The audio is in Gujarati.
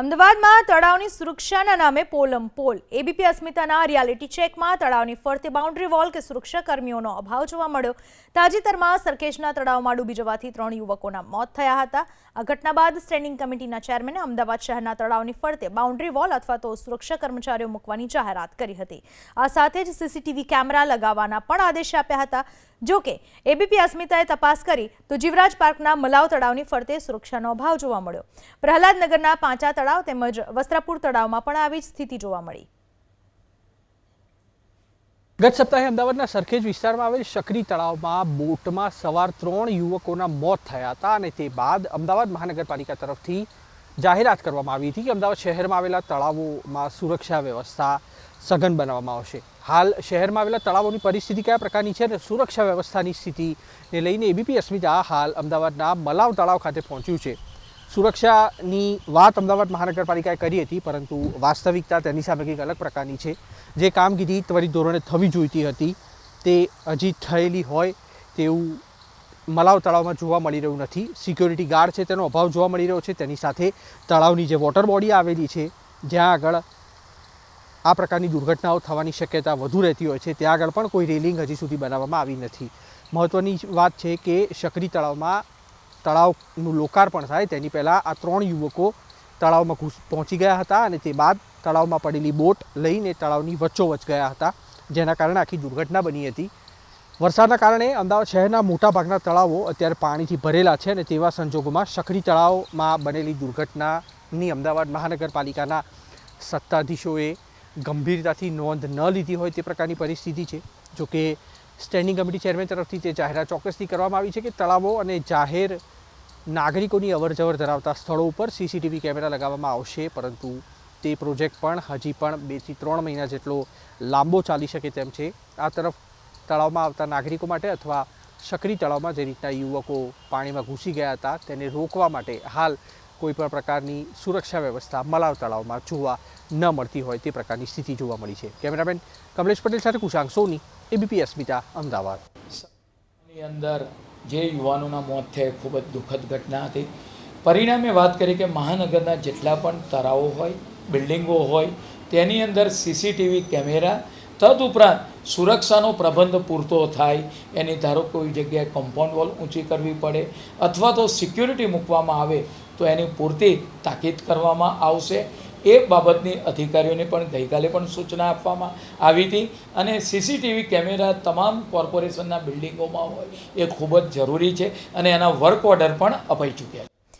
અમદાવાદમાં તળાવની સુરક્ષાના નામે પોલમ પોલ. એબીપી અસ્મિતાના રિયાલિટી ચેકમાં તળાવની ફરતે બાઉન્ડ્રી વોલ કે સુરક્ષા કર્મીઓનો અભાવ જોવા મળ્યો. તાજેતરમાં સરખેજના તળાવમાં ડૂબી જવાથી ત્રણ યુવકોના મોત થયા હતા. આ ઘટના બાદ સ્ટેન્ડિંગ કમિટીના ચેરમેને અમદાવાદ શહેરના તળાવની ફરતે બાઉન્ડ્રી વોલ અથવા તો સુરક્ષા કર્મચારીઓ મૂકવાની જાહેરાત કરી હતી. આ સાથે જ સીસીટીવી કેમેરા લગાવવાના પણ આદેશ આપ્યા હતા. જો કે એબીપી અસ્મિતાએ તપાસ કરી તો જીવરાજ પાર્કના મલાવ તળાવની ફરતે સુરક્ષાનો અભાવ જોવા મળ્યો. પ્રહલાદનગરના પાંચા તળાવ તેમજ વસ્ત્રાપુર તળાવમાં પણ આવી જ સ્થિતિ જોવા મળી. ગત સપ્તાહે અમદાવાદના સરખેજ વિસ્તારમાં આવેલ શકરી તળાવમાં બોટમાં સવાર ત્રણ યુવકોના મોત થયા હતા અને તે બાદ અમદાવાદ મહાનગરપાલિકા તરફથી જાહેરાત કરવામાં આવી હતી કે અમદાવાદ શહેરમાં આવેલા તળાવોમાં સુરક્ષા વ્યવસ્થા સઘન બનાવવામાં આવશે. હાલ શહેરમાં આવેલા તળાવોની પરિસ્થિતિ કયા પ્રકારની છે અને સુરક્ષા વ્યવસ્થાની સ્થિતિને લઈને એબીપી અસ્મિતા હાલ અમદાવાદના મલાવ તળાવ ખાતે પહોંચ્યું છે. સુરક્ષાની વાત અમદાવાદ મહાનગરપાલિકાએ કરી હતી, પરંતુ વાસ્તવિકતા તેની સામે કંઈક અલગ પ્રકારની છે. જે કામગીરી ત્વરિત ધોરણે થવી જોઈતી હતી, તે હજી થયેલી હોય તેવું મલાવ તળાવમાં જોવા મળી રહ્યું નથી. સિક્યોરિટી ગાર્ડ છે, તેનો અભાવ જોવા મળી રહ્યો છે. તેની સાથે તળાવની જે વોટર બોડી આવેલી છે, જ્યાં આગળ આ પ્રકારની દુર્ઘટનાઓ થવાની શક્યતા વધુ રહેતી હોય છે. ત્યાં આગળ પણ કોઈ રેલિંગ હજી સુધી બનાવવામાં આવી નથી. મહત્ત્વની વાત છે કે શકરી તળાવમાં તળાવનું લોકાર્પણ થાય. તેની પહેલાં આ ત્રણ યુવકો તળાવમાં ઘૂસ, પહોંચી ગયા હતા અને તે બાદ તળાવમાં પડેલી બોટ લઈને તળાવની વચ્ચોવચ ગયા હતા, જેના કારણે આખી દુર્ઘટના બની હતી. વરસાદના કારણે અમદાવાદ શહેરના મોટાભાગના તળાવો અત્યારે પાણીથી ભરેલા છે અને તેવા સંજોગોમાં સખરી તળાવમાં બનેલી દુર્ઘટનાની અમદાવાદ મહાનગરપાલિકાના સત્તાધીશોએ ગંભીરતાથી નોંધ ન લીધી હોય તે પ્રકારની પરિસ્થિતિ છે. જો કે સ્ટેન્ડિંગ કમિટી ચેરમેન તરફથી તે જાહેરાત ચોક્કસથી કરવામાં આવી છે કે તળાવો અને જાહેર નાગરિકોની અવરજવર ધરાવતા સ્થળો ઉપર સીસીટીવી કેમેરા લગાવવામાં આવશે, પરંતુ તે પ્રોજેક્ટ પણ હજી પણ બેથી ત્રણ મહિના જેટલો લાંબો ચાલી શકે તેમ છે. આ તરફ તળાવમાં આવતા નાગરિકો માટે અથવા શકરી તળાવમાં જે રીતના યુવકો પાણીમાં ઘૂસી ગયા હતા તેને રોકવા માટે હાલ કોઈ પણ પ્રકારની સુરક્ષા વ્યવસ્થા મલાવ તળાવમાં જોવા ન મળતી હોય તે પ્રકારની સ્થિતિ જોવા મળી છે. કેમેરામેન કમલેશ પટેલ સાથે કુશાંક સોની એબીપી અસ્મિતા, અમદાવાદ. અંદર જે યુવાનોના મોત થયા ખૂબ જ દુઃખદ ઘટના હતી. પરિણામે વાત કરીએ કે મહાનગરના જેટલા પણ તળાવો હોય, બિલ્ડિંગો હોય, તેની અંદર સીસીટીવી કેમેરા, તદુપરાંત સુરક્ષાનો પ્રબંધ પૂરતો થાય, એની ધારો કોઈ જગ્યાએ કમ્પાઉન્ડ વોલ ઊંચી કરવી પડે, અથવા તો સિક્યુરિટી મૂકવામાં આવે તો એની પૂરતી તાકીદ કરવામાં આવશે. એ બાબતની અધિકારીઓને પણ ગઈકાલે પણ સૂચના આપવામાં આવી હતી અને સીસીટીવી કેમેરા તમામ કોર્પોરેશનના બિલ્ડિંગોમાં હોય એ ખૂબ જ જરૂરી છે અને એના વર્ક ઓર્ડર પણ અપાઈ ચૂક્યા છે.